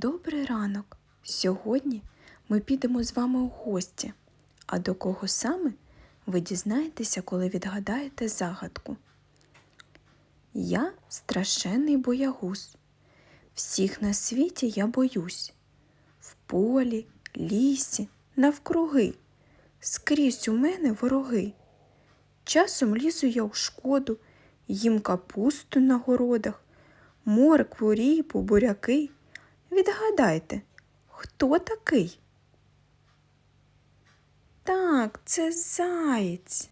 Добрий ранок! Сьогодні ми підемо з вами у гості. А до кого саме ви дізнаєтеся, коли відгадаєте загадку. Я страшенний боягуз. Всіх на світі я боюсь. В полі, лісі, навкруги. Скрізь у мене вороги. Часом лізу я у шкоду, їм капусту на городах, моркву, ріпу, буряки. Відгадайте, хто такий? Так, це заєць.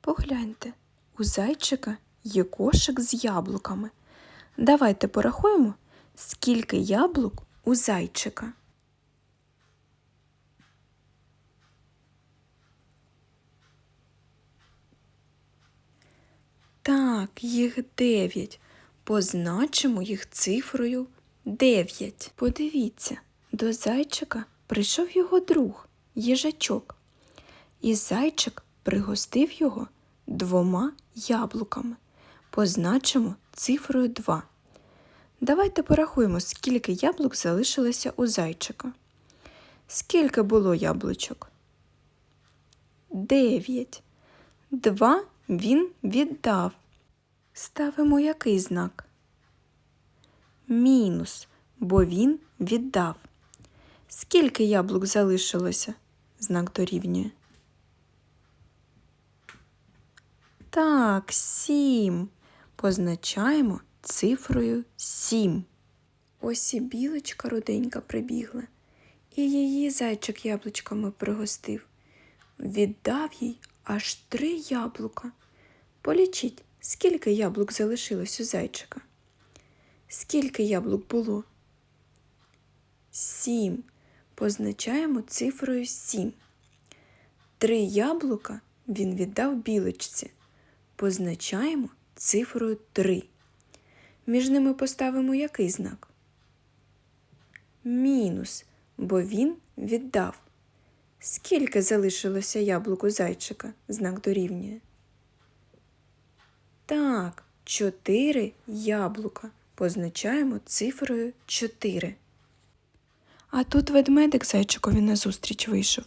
Погляньте, у зайчика є кошик з яблуками. Давайте порахуємо, скільки яблук у зайчика. Так, їх дев'ять. Позначимо їх цифрою дев'ять. Подивіться, до зайчика прийшов його друг, їжачок. І зайчик пригостив його двома яблуками. Позначимо цифрою 2. Давайте порахуємо, скільки яблук залишилося у зайчика. Скільки було яблучок? Дев'ять. Два він віддав. Ставимо який знак? Мінус, бо він віддав. Скільки яблук залишилося? Знак дорівнює. Так, сім. Позначаємо цифрою сім. Ось і білочка руденька прибігла, і її зайчик яблучками пригостив. Віддав їй аж три яблука. Полічіть, скільки яблук залишилось у зайчика. Скільки яблук було? Сім. Позначаємо цифрою сім. Три яблука він віддав білочці. Позначаємо цифрою 3. Між ними поставимо який знак? Мінус, бо він віддав. Скільки залишилося яблук у зайчика? Знак дорівнює. Так, 4 яблука. Позначаємо цифрою 4. А тут ведмедик зайчикові назустріч вийшов,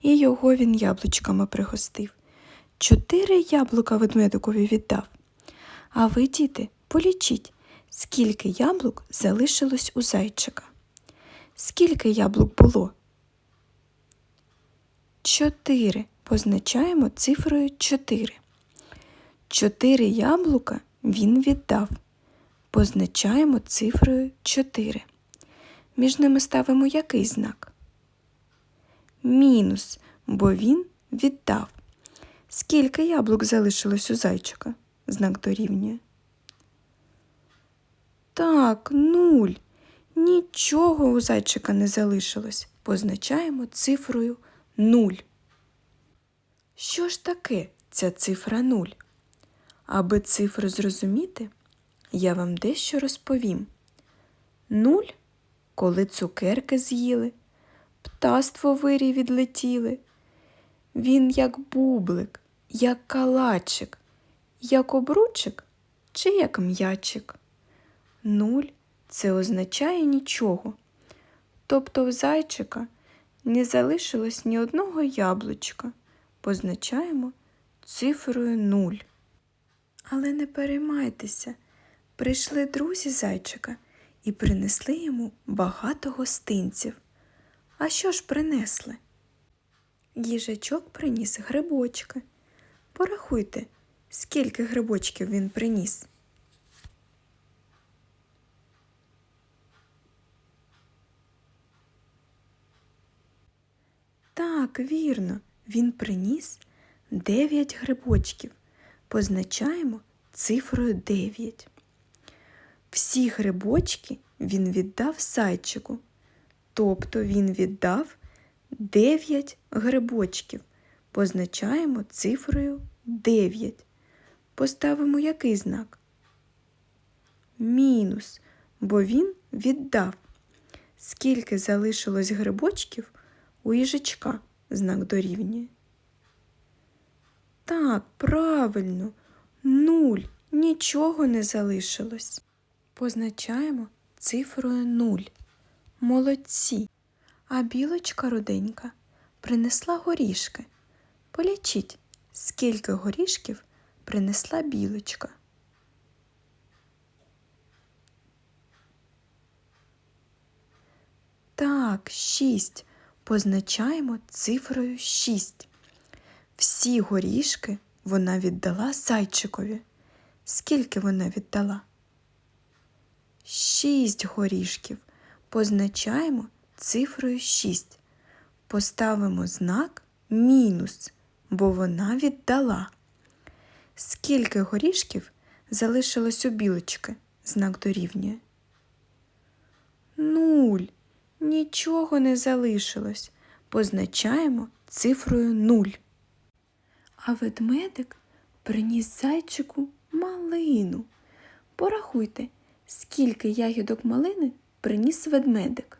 і його він яблучками пригостив. Чотири яблука ведмедикові віддав. А ви, діти, полічіть, скільки яблук залишилось у зайчика. Скільки яблук було? Чотири. Позначаємо цифрою 4. Чотири яблука він віддав. Позначаємо цифрою 4. Між ними ставимо який знак? Мінус, бо він віддав. Скільки яблук залишилось у зайчика? Знак дорівнює. Так, нуль. Нічого у зайчика не залишилось. Позначаємо цифрою нуль. Що ж таке ця цифра нуль? Аби цифру зрозуміти, я вам дещо розповім. Нуль, коли цукерки з'їли, птаство вирій відлетіли. Він як бублик, як калачик, як обручик чи як м'ячик. Нуль це означає нічого. Тобто в зайчика не залишилось ні одного яблучка. Позначаємо цифрою нуль. Але не переймайтеся, прийшли друзі зайчика і принесли йому багато гостинців. А що ж принесли? Їжачок приніс грибочки. Порахуйте, скільки грибочків він приніс. Так, вірно, він приніс дев'ять грибочків. Позначаємо цифрою 9. Всі грибочки він віддав зайчику, тобто він віддав 9 грибочків. Позначаємо цифрою 9. Поставимо який знак? Мінус, бо він віддав. Скільки залишилось грибочків у їжачка знак дорівнює. Так, правильно, нуль, нічого не залишилось. Позначаємо цифрою 0. Молодці. А білочка руденька принесла горішки. Полічіть, скільки горішків принесла білочка. Так, шість. Позначаємо цифрою шість. Всі горішки вона віддала зайчикові. Скільки вона віддала? Шість горішків. Позначаємо цифрою шість. Поставимо знак мінус, бо вона віддала. Скільки горішків залишилось у білочки? Знак дорівнює. Нуль. Нічого не залишилось. Позначаємо цифрою нуль. А ведмедик приніс зайчику малину. Порахуйте, скільки ягідок малини приніс ведмедик.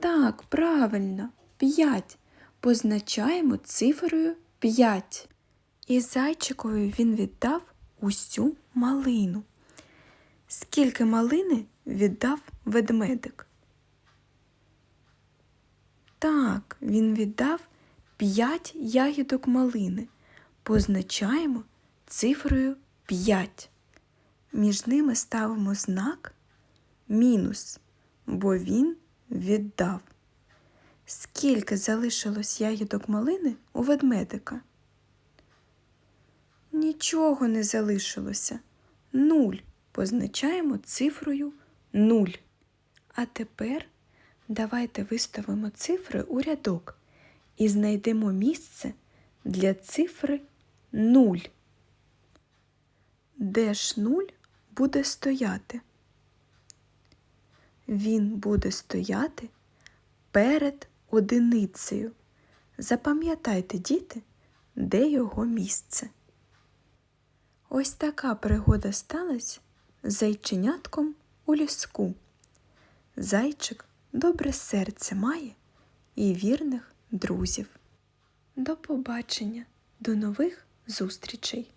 Так, правильно, п'ять. Позначаємо цифрою п'ять. І зайчикові він віддав усю малину. Скільки малини віддав ведмедик? Так, він віддав п'ять ягідок малини. Позначаємо цифрою 5. Між ними ставимо знак мінус, бо він віддав. Скільки залишилось ягідок малини у ведмедика? Нічого не залишилося. Нуль. Позначаємо цифрою 0. А тепер давайте виставимо цифри у рядок і знайдемо місце для цифри 0. Де ж 0 буде стояти? Він буде стояти перед одиницею. Запам'ятайте, діти, де його місце. Ось така пригода сталася з зайченятком у ліску. Зайчик добре серце має і вірних друзів. До побачення, до нових зустрічей!